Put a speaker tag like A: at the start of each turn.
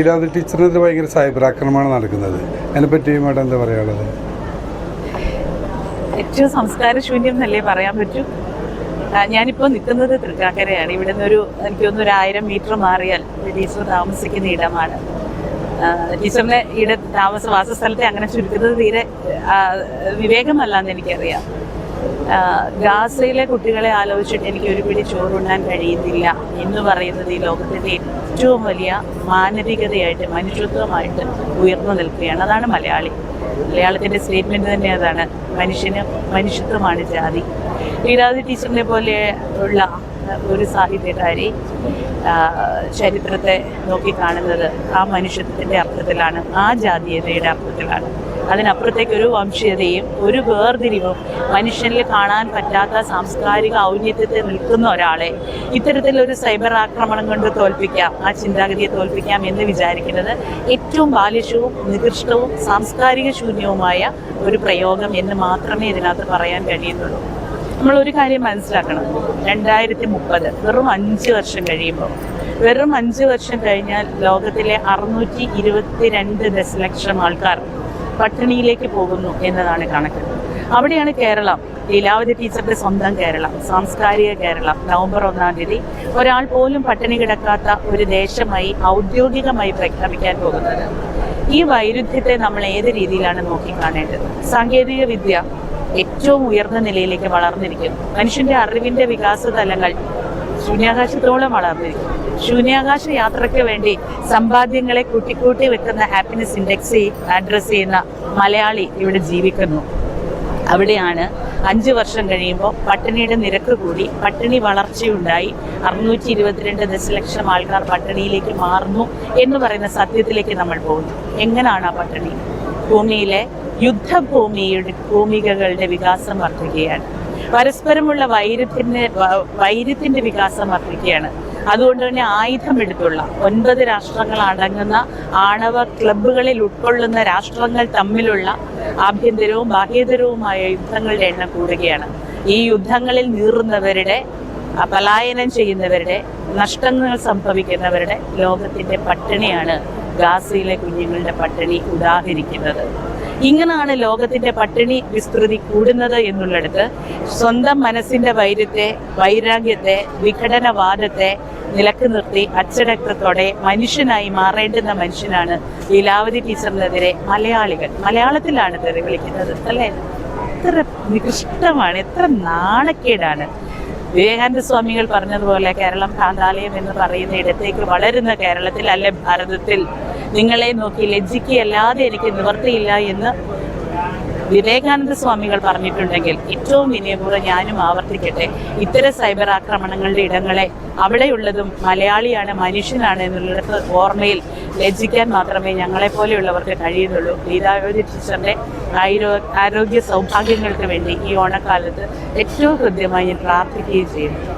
A: ലീലാവതി ടീച്ചറിനെതിരെ ഭയങ്കര സൈബർ ആക്രമണമാണ് നടക്കുന്നത്. അതിനെപ്പറ്റി മേഡം എന്താ പറയാനുള്ളത്?
B: ഏറ്റവും സംസ്കാര ശൂന്യം എന്നല്ലേ പറയാൻ പറ്റൂ? ഞാനിപ്പോൾ നിൽക്കുന്നത് തൃക്കാക്കരയാണ്. ഇവിടെ ഒരു എനിക്ക് തോന്നുന്നു ഒരു ആയിരം മീറ്റർ മാറിയാൽ ടീച്ചർ താമസിക്കുന്ന ഇടമാണ്. ടീച്ചറിനെ ഇവിടെ താമസ വാസസ്ഥലത്തെ അങ്ങനെ ചുരുക്കുന്നത് തീരെ വിവേകമല്ല എന്ന് എനിക്കറിയാം. ഗാസയിലെ കുട്ടികളെ ആലോചിച്ചിട്ട് എനിക്ക് ഒരു പിടി ചോറുണ്ണാൻ കഴിയുന്നില്ല എന്ന് പറയുന്നത് ഈ ലോകത്തിന്റെ ഏറ്റവും വലിയ മാനവികതയായിട്ട് മനുഷ്യത്വമായിട്ട് ഉയർന്നു നിൽക്കുകയാണ്. അതാണ് മലയാളി. മലയാളത്തിന്റെ സ്റ്റേറ്റ്മെന്റ് തന്നെ അതാണ്. മനുഷ്യന് മനുഷ്യത്വമാണ് ജാതി. ലീലാവതി ടീച്ചറിനെ പോലെ ഉള്ള ഒരു സാഹിത്യകാരി ചരിത്രത്തെ നോക്കിക്കാണുന്നത് ആ മനുഷ്യത്വത്തിന്റെ അർത്ഥത്തിലാണ് ആ ജാതീയതയുടെ അർത്ഥത്തിലാണ്. അതിനപ്പുറത്തേക്ക് ഒരു വംശീയതയും ഒരു വേർതിരിവും മനുഷ്യനിൽ കാണാൻ പറ്റാത്ത സാംസ്കാരിക ഔന്നത്യത്തെ നിൽക്കുന്ന ഒരാളെ ഇത്തരത്തിലൊരു സൈബർ ആക്രമണം കൊണ്ട് തോൽപ്പിക്കാം ആ ചിന്താഗതിയെ തോൽപ്പിക്കാം എന്ന് വിചാരിക്കുന്നത് ഏറ്റവും ബാലിശവും നികൃഷ്ടവും സാംസ്കാരിക ശൂന്യവുമായ ഒരു പ്രയോഗം എന്ന് മാത്രമേ ഇതിനകത്ത് പറയാൻ കഴിയുന്നുള്ളൂ. നമ്മൾ ഒരു കാര്യം മനസ്സിലാക്കണം. രണ്ടായിരത്തി മുപ്പത് വെറും അഞ്ച് വർഷം കഴിയുമ്പോൾ. വെറും അഞ്ച് വർഷം കഴിഞ്ഞാൽ ലോകത്തിലെ അറുന്നൂറ്റി ഇരുപത്തിരണ്ട് ദശലക്ഷം ആൾക്കാർ പട്ടിണിയിലേക്ക് പോകുന്നു എന്നതാണ് കണക്ക്. അവിടെയാണ് കേരളം. ലീലാവതി ടീച്ചറുടെ സ്വന്തം കേരളം. സാംസ്കാരിക കേരളം. നവംബർ ഒന്നാം തീയതി ഒരാൾ പോലും പട്ടിണി കിടക്കാത്ത ഒരു ദേശമായി ഔദ്യോഗികമായി പ്രഖ്യാപിക്കാൻ പോകുന്നത്. ഈ വൈരുദ്ധ്യത്തെ നമ്മൾ ഏത് രീതിയിലാണ് നോക്കിക്കാണേണ്ടത്? സാങ്കേതിക വിദ്യ ഏറ്റവും ഉയർന്ന നിലയിലേക്ക് വളർന്നിരിക്കുന്നു. മനുഷ്യന്റെ അറിവിന്റെ വികാസ തലങ്ങൾ ശൂന്യാകാശത്തോളം വളർന്നിരിക്കും ശൂന്യാകാശ യാത്രയ്ക്ക് വേണ്ടി സമ്പാദ്യങ്ങളെ കൂട്ടിക്കൂട്ടി വെക്കുന്ന ഹാപ്പിനെസ് ഇൻഡെക്സ് അഡ്രസ് ചെയ്യുന്ന മലയാളി ഇവിടെ ജീവിക്കുന്നു. അവിടെയാണ് അഞ്ച് വർഷം കഴിയുമ്പോൾ പട്ടിണിയുടെ നിരക്ക് കൂടി പട്ടിണി വളർച്ചയുണ്ടായി. അറുന്നൂറ്റി ഇരുപത്തിരണ്ട് ദശലക്ഷം ആൾക്കാർ പട്ടിണിയിലേക്ക് മാറുന്നു എന്ന് പറയുന്ന സത്യത്തിലേക്ക് നമ്മൾ പോകുന്നു. എങ്ങനെയാണ് ആ പട്ടിണി? ഭൂമിയിലെ യുദ്ധഭൂമിയുടെ ഭൂമികകളുടെ വികാസം വർദ്ധിക്കുകയാണ്. പരസ്പരമുള്ള വൈരത്തിന്റെ വൈരത്തിന്റെ വികാസം വർദ്ധിക്കുകയാണ്. അതുകൊണ്ട് തന്നെ ആയുധമെടുത്തുള്ള ഒൻപത് രാഷ്ട്രങ്ങൾ അടങ്ങുന്ന ആണവ ക്ലബുകളിൽ ഉൾക്കൊള്ളുന്ന രാഷ്ട്രങ്ങൾ തമ്മിലുള്ള ആഭ്യന്തരവും ബാഹ്യതരവുമായ യുദ്ധങ്ങളുടെ എണ്ണം കൂടുകയാണ്. ഈ യുദ്ധങ്ങളിൽ നീറുന്നവരുടെ പലായനം ചെയ്യുന്നവരുടെ നഷ്ടങ്ങൾ സംഭവിക്കുന്നവരുടെ ലോകത്തിന്റെ പട്ടിണിയാണ് ഗാസയിലെ കുഞ്ഞുങ്ങളുടെ പട്ടിണി ഉദാഹരിക്കുന്നത്. ഇങ്ങനാണ് ലോകത്തിന്റെ പട്ടിണി വിസ്തൃതി കൂടുന്നത് എന്നുള്ളിടത്ത് സ്വന്തം മനസ്സിന്റെ വൈര്യത്തെ വൈരാഗ്യത്തെ വിഘടനവാദത്തെ നിലയ്ക്ക് നിർത്തി അച്ചടക്കത്തോടെ മനുഷ്യനായി മാറേണ്ടുന്ന മനുഷ്യനാണ് ലീലാവതി ടീച്ചറിനെതിരെ മലയാളികൾ. മലയാളത്തിലാണ് തെറി വിളിക്കുന്നത്. അല്ലേ? എത്ര നികൃഷ്ടമാണ് എത്ര നാണക്കേടാണ്. വിവേകാനന്ദ സ്വാമികൾ പറഞ്ഞതുപോലെ കേരളം കാന്താലയം എന്ന് പറയുന്ന ഇടത്തേക്ക് വളരുന്ന കേരളത്തിൽ അല്ലെ ഭാരതത്തിൽ നിങ്ങളെ നോക്കി ലജ്ജിക്കുകയല്ലാതെ എനിക്ക് നിവർത്തിയില്ല എന്ന് വിവേകാനന്ദ സ്വാമികൾ പറഞ്ഞിട്ടുണ്ടെങ്കിൽ ഏറ്റവും വിനയപൂർവം ഞാനും ആവർത്തിക്കട്ടെ. ഇത്തരം സൈബർ ആക്രമണങ്ങളുടെ ഇടങ്ങളെ അവിടെയുള്ളതും മലയാളിയാണ് മനുഷ്യനാണ് എന്നുള്ളത് ഓർമ്മയിൽ ലജ്ജിക്കാൻ മാത്രമേ ഞങ്ങളെ പോലെയുള്ളവർക്ക് കഴിയുന്നുള്ളൂ. ലീലാവതി ടീച്ചറിന്റെ ആയിരോ ആരോഗ്യ സൗഭാഗ്യങ്ങൾക്ക് വേണ്ടി ഈ ഓണക്കാലത്ത് ഏറ്റവും ഹൃദ്യമായി ഞാൻ പ്രാർത്ഥിക്കുകയും ചെയ്യുന്നു.